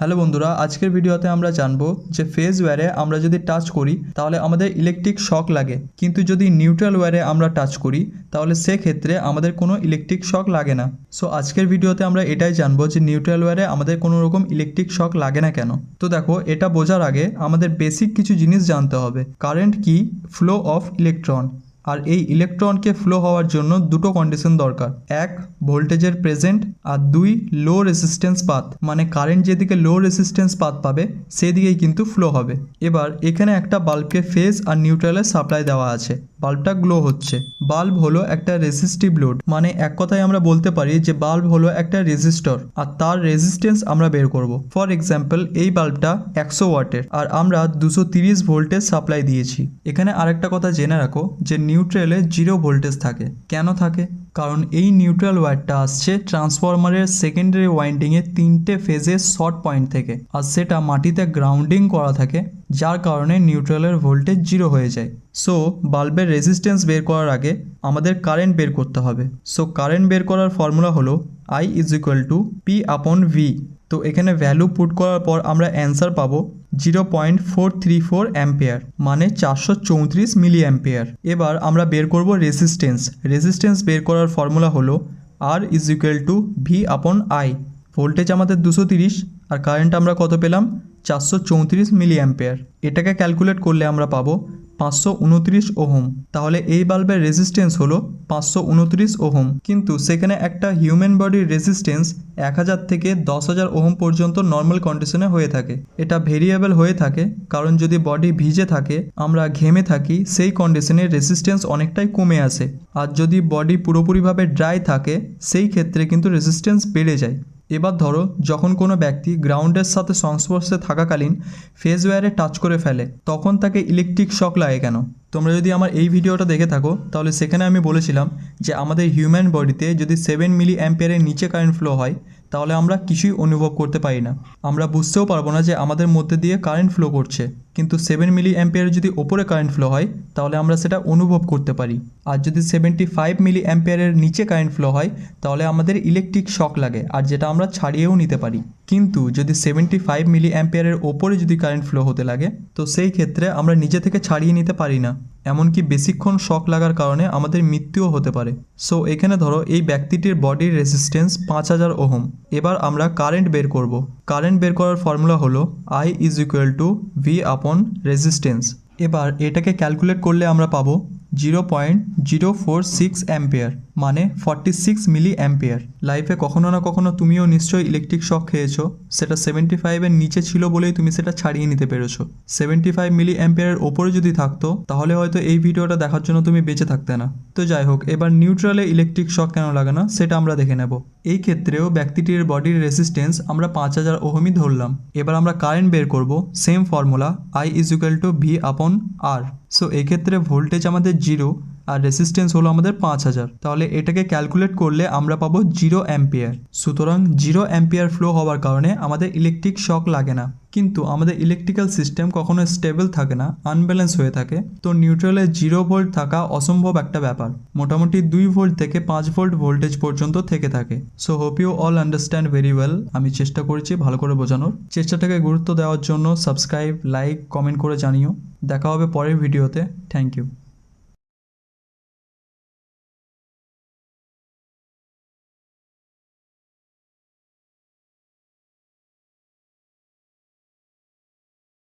Hello বন্ধুরা, আজকের ভিডিওতে আমরা জানব যে ফেজ ওয়্যারে আমরা যদি টাচ করি, তাহলে আমাদের ইলেকট্রিক শক লাগে। কিন্তু যদি নিউট্রাল ওয়্যারে আমরা টাচ করি, তাহলে সেক্ষেত্রে আমাদের কোনো ইলেকট্রিক শক লাগে না। সো আজকের ভিডিওতে আমরা এটাই জানব যে নিউট্রাল ওয়্যারে আমাদের কোনো রকম ইলেকট্রিক শক লাগে না কেন। তো দেখো, এটা বোঝার আগে আমাদের বেসিক কিছু জিনিস জানতে হবে। কারেন্ট কি? ফ্লো অফ ইলেকট্রন আর এই ইলেকট্রনকে ফ্লো হওয়ার জন্য দুটো কন্ডিশন দরকার। এক ভোল্টেজের প্রেজেন্ট আর দুই লো রেসিস্ট্যান্স পাথ মানে কারেন্ট যেদিকে লো রেসিস্ট্যান্স পাথ পাবে, সেদিকেই কিন্তু ফ্লো হবে। এবার এখানে একটা বাল্বকে ফেজ আর নিউট্রালের সাপ্লাই দেওয়া আছে। বাল্বটা গ্লো হচ্ছে। বাল্ব হলো একটা রেসিস্টিভ লোড মানে এক কথায় আমরা বলতে পারি যে বাল্ব হলো একটা রেজিস্টর আর তার রেজিস্ট্যান্স আমরা বের করব। ফর এক্সাম্পল এই বাল্বটা একশো ওয়াটের, আর আমরা দুশো তিরিশ ভোল্টেজ সাপ্লাই দিয়েছি। এখানে আরেকটা কথা জেনে রাখো যে নিউট্রালে জিরো ভোল্টেজ থাকে। কেন থাকে? কারণ এই নিউট্রাল ওয়্যারটা আসছে ট্রান্সফরমারের সেকেন্ডারি ওয়াইন্ডিংয়ে তিনটে ফেজের শর্ট পয়েন্ট থেকে, আর সেটা মাটিতে গ্রাউন্ডিং করা থাকে যার কারণে নিউট্রালের ভোল্টেজ জিরো হয়ে যায়। সো বাল্বের রেজিস্ট্যান্স বের করার আগে আমাদের কারেন্ট বের করতে হবে। সো কারেন্ট বের করার ফর্মুলা হলো I is equal to P upon V তো এখানে ভ্যালু পুট করার পর আমরা অ্যান্সার পাবো zero point four three four ampere মানে চারশো চৌত্রিশ মিলি অ্যাম্পেয়ার এবার আমরা বের করব রেজিস্ট্যান্স রেজিস্ট্যান্স বের করার ফর্মুলা হলো R is equal to V upon I voltage আমাদের দুশো তিরিশ, আর কারেন্ট আমরা কত পেলাম? চারশো চৌত্রিশ মিলি অ্যাম্পেয়ার এটাকে ক্যালকুলেট করলে আমরা পাবো পাঁচশো উনত্রিশ ওহম। তাহলে এই বাল্বের রেজিস্ট্যান্স হলো পাঁচশো উনত্রিশ ওহম। কিন্তু সেখানে একটা হিউম্যান বডির রেজিস্ট্যান্স এক হাজার থেকে দশ হাজার ওহম পর্যন্ত নর্মাল কন্ডিশনে হয়ে থাকে। এটা ভেরিয়েবল হয়ে থাকে, কারণ যদি বডি ভিজে থাকে, আমরা ঘেমে থাকি, সেই কন্ডিশনে রেজিস্ট্যান্স অনেকটাই কমে আসে। আর যদি বডি পুরোপুরিভাবে ড্রাই থাকে, সেই ক্ষেত্রে কিন্তু রেজিস্ট্যান্স বেড়ে যায়। এবার ধরো, যখন কোনো ব্যক্তি গ্রাউন্ডের সাথে সংস্পর্শে থাকাকালীন ফেসওয়্যারে টাচ করে ফেলে, তখন তাকে ইলেকট্রিক শক লাগে কেন? তোমরা যদি আমার এই ভিডিওটা দেখে থাকো, তাহলে সেখানে আমি বলেছিলাম যে আমাদের হিউম্যান বডিতে যদি সেভেন মিলি অ্যাম্পিয়ারের নিচে কারেন্ট ফ্লো হয়, তাহলে আমরা কিছুই অনুভব করতে পারি না। আমরা বুঝতেও পারব না যে আমাদের মধ্যে দিয়ে কারেন্ট ফ্লো করছে, কিন্তু সেভেন মিলি অ্যাম্পিয়ারের যদি ওপরে কারেন্ট ফ্লো হয়, তাহলে আমরা সেটা অনুভব করতে পারি। আর যদি সেভেন্টি ফাইভ মিলি অ্যাম্পিয়ারের নিচে কারেন্ট ফ্লো হয়, তাহলে আমাদের ইলেকট্রিক শক লাগে, আর যেটা আমরা ছাড়িয়েও নিতে পারি। কিন্তু যদি সেভেন্টি ফাইভ মিলি অ্যাম্পিয়ারের ওপরে যদি কারেন্ট ফ্লো হতে লাগে, তো সেই ক্ষেত্রে আমরা নিজে থেকে ছাড়িয়ে নিতে পারি না। এমনকি বেশিক্ষণ শক লাগার কারণে আমাদের মৃত্যুও হতে পারে। সো এখানে ধরো এই ব্যক্তিটির বডির রেজিস্ট্যান্স পাঁচ হাজার ওহম। এবার আমরা কারেন্ট বের করব। কারেন্ট বের করার ফর্মুলা হলো I is equal to V upon resistance এবার এটাকে ক্যালকুলেট করলে আমরা পাবো zero point zero four six ampere মানে ফর্টি সিক্স মিলি অ্যাম্পিয়ার। লাইফে কখনো না কখনো তুমিও নিশ্চয়ই ইলেকট্রিক শক খেয়েছো। সেটা সেভেন্টি ফাইভের নিচে ছিল বলেই তুমি সেটা ছাড়িয়ে নিতে পেরেছ। সেভেন্টি ফাইভ মিলি অ্যাম্পিয়ারের ওপরে যদি থাকতো, তাহলে হয়তো এই ভিডিওটা দেখার জন্য তুমি বেঁচে থাকতে না। তো যাই হোক, এবার নিউট্রালে ইলেকট্রিক শক কেন লাগে না সেটা আমরা দেখে নেব। এই ক্ষেত্রেও ব্যক্তিটির বডির রেসিস্টেন্স আমরা পাঁচ হাজার ওহমই ধরলাম। এবার আমরা কারেন্ট বের করব same formula I is equal to V upon R so এক্ষেত্রে ভোল্টেজ আমাদের জিরো আর রেসিস্ট্যান্স হলো আমাদের পাঁচ হাজার। তাহলে এটাকে ক্যালকুলেট করলে আমরা পাবো জিরো অ্যাম্পিয়ার সুতরাং জিরো অ্যাম্পিয়ার ফ্লো হওয়ার কারণে আমাদের ইলেকট্রিক শক লাগে না। কিন্তু আমাদের ইলেকট্রিক্যাল সিস্টেম কখনো স্টেবল থাকে না আনব্যালেন্স হয়ে থাকে। তো নিউট্রালে জিরো ভোল্ট থাকা অসম্ভব একটা ব্যাপার। মোটামুটি দুই ভোল্ট থেকে পাঁচ ভোল্ট ভোল্টেজ পর্যন্ত থেকে থাকে। So hope you all understand very well আমি চেষ্টা করেছি ভালো করে বোঝানোর। চেষ্টাটাকে গুরুত্ব দেওয়ার জন্য সাবস্ক্রাইব লাইক কমেন্ট করে জানিও। দেখা হবে পরের ভিডিওতে। Thank you